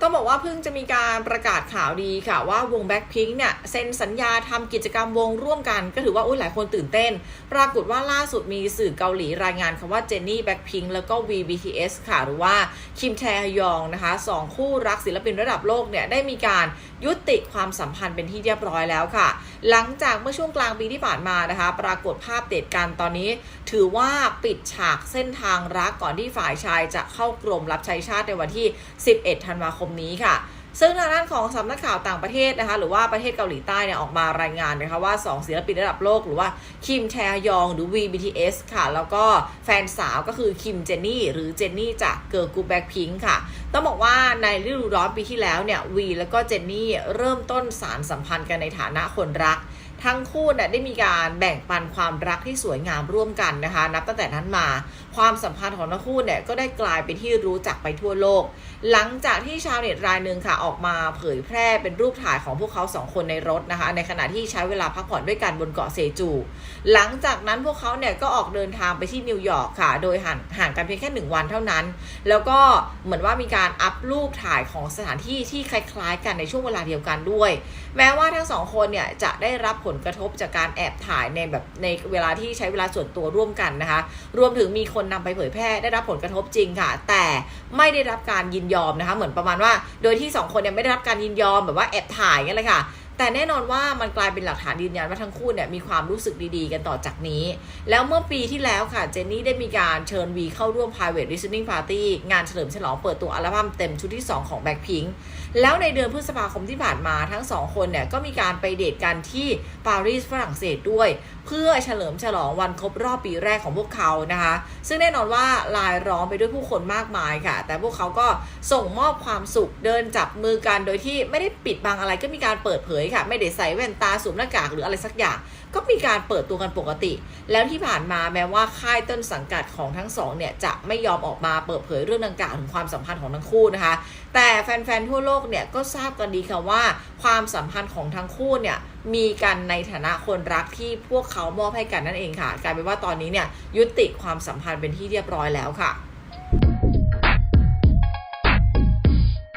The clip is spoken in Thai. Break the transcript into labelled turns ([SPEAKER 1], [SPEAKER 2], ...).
[SPEAKER 1] ต้องบอกว่าเพิ่งจะมีการประกาศข่าวดีค่ะ ว่าวงแบ็คพิงเนี่ยเซ็นสัญญาทำกิจกรรมวงร่วมกัน ก็ถือว่าอุ้ยหลายคนตื่นเต้น ปรากฏว่าล่าสุดมีสื่อเกาหลีรายงานคำว่าเจนนี่แบ็คพิงแล้วก็ VBTS ค่ะหรือว่าคิมแทฮยองนะคะสองคู่รักศิลปินระดับโลกเนี่ยได้มีการยุติความสัมพันธ์เป็นที่เรียบร้อยแล้วค่ะ หลังจากเมื่อช่วงกลางปีที่ผ่านมานะคะ ปรากฏภาพเดทกันตอนนี้ ถือว่าปิดฉากเส้นทางรักก่อนที่ฝ่ายชายจะเข้ากรมรับใช้ชาติในวันที่ 11 ธันวาคมนี้ค่ะ ซึ่งทางด้านของสำนักข่าวต่างประเทศนะคะ หรือว่าประเทศเกาหลีใต้เนี่ยออกมารายงานนะคะว่า 2 ศิลปินระดับโลก หรือว่าคิมแชยองหรือ VBTS ค่ะ แล้วก็แฟนสาวก็คือคิมเจนนี่หรือเจนนี่จากเกิร์ลกรุ๊ปแบ็คพิงค่ะต้องบอกว่าในฤดูร้อนปีที่แล้วเนี่ยวีแล้วก็เจนนี่เริ่มต้นสารสัมพันธ์กันในฐานะคนรัก ทั้งคู่เนี่ยได้มีการแบ่งปันความรักที่สวยงามร่วมกันนะคะ นับตั้งแต่นั้นมา ความสัมพันธ์ของทั้งคู่เนี่ยก็ได้กลายเป็นที่รู้จักไปทั่วโลก หลังจากที่ชาวเน็ตรายหนึ่งค่ะออกมาเผยแพร่เป็นรูปถ่ายของพวกเขาสองคนในรถนะคะ ในขณะที่ใช้เวลาพักผ่อนด้วยกันบนเกาะเซจู หลังจากนั้นพวกเขาเนี่ยก็ออกเดินทางไปที่นิวยอร์กค่ะ โดยห่างห่างกันเพียงแค่หนึ่งวันเท่านั้น แล้วก็เหมือนว่ามีการอัพรูปถ่ายของสถานที่ที่คล้าย ๆ กันในช่วงเวลาเดียวกันด้วย แม้ว่าทั้งสองคนเนี่ยจะได้รับผลกระทบจากการแอบถ่ายในแบบในเวลาที่ใช้เวลาส่วนตัวร่วมกันนะคะ รวมถึงมีคนนำไปเผยแพร่ได้รับผลกระทบจริงค่ะ แต่ไม่ได้รับการยินยอมนะคะ เหมือนประมาณว่า โดยที่สองคนเนี่ยไม่ได้รับการยินยอมแบบว่าแอบถ่ายกันเลยค่ะ แต่แน่นอนว่ามันกลายเป็นหลักฐานยืนยันว่าทั้งคู่เนี่ยมีความรู้สึกดีๆ กันต่อจากนี้ แล้วเมื่อปีที่แล้วค่ะ เจนนี่ได้มีการเชิญวีเข้าร่วม private listening party งานเฉลิมฉลองเปิดตัวอัลบั้มเต็มชุดที่ 2 ของ Blackpink แล้วในเดือนพฤษภาคมที่ผ่านมาทั้งสองคนเนี่ยก็มีการไปเดทกันที่ปารีสฝรั่งเศสด้วย เพื่อเฉลิมฉลองวันครบรอบปีแรกของพวกเขานะคะ ซึ่งแน่นอนว่าลายล้อมไปด้วยผู้คนมากมายค่ะ แต่พวกเขาก็ส่งมอบความสุขเดินจับมือกันโดยที่ไม่ได้ปิดบังอะไรก็มีการเปิดเผยค่ะ ไม่ได้ใส่แว่นตาสวมหน้ากากหรืออะไรสักอย่าง ก็มีการเปิดตัวกันปกติ แล้วที่ผ่านมาแม้ว่าค่ายต้นสังกัดของทั้งสองเนี่ยจะไม่ยอมออกมาเปิดเผยเรื่องดังกล่าวถึงความสัมพันธ์ของทั้งคู่นะคะ แต่แฟนๆทั่วโลกเนี่ยก็ทราบกันดีค่ะว่า ความสัมพันธ์ของทั้งคู่เนี่ยมีกันในฐานะคนรักที่พวกเขามอบให้กันนั่นเองค่ะกลายเป็นว่าตอนนี้เนี่ยยุติความสัมพันธ์เป็นที่เรียบร้อยแล้วค่ะ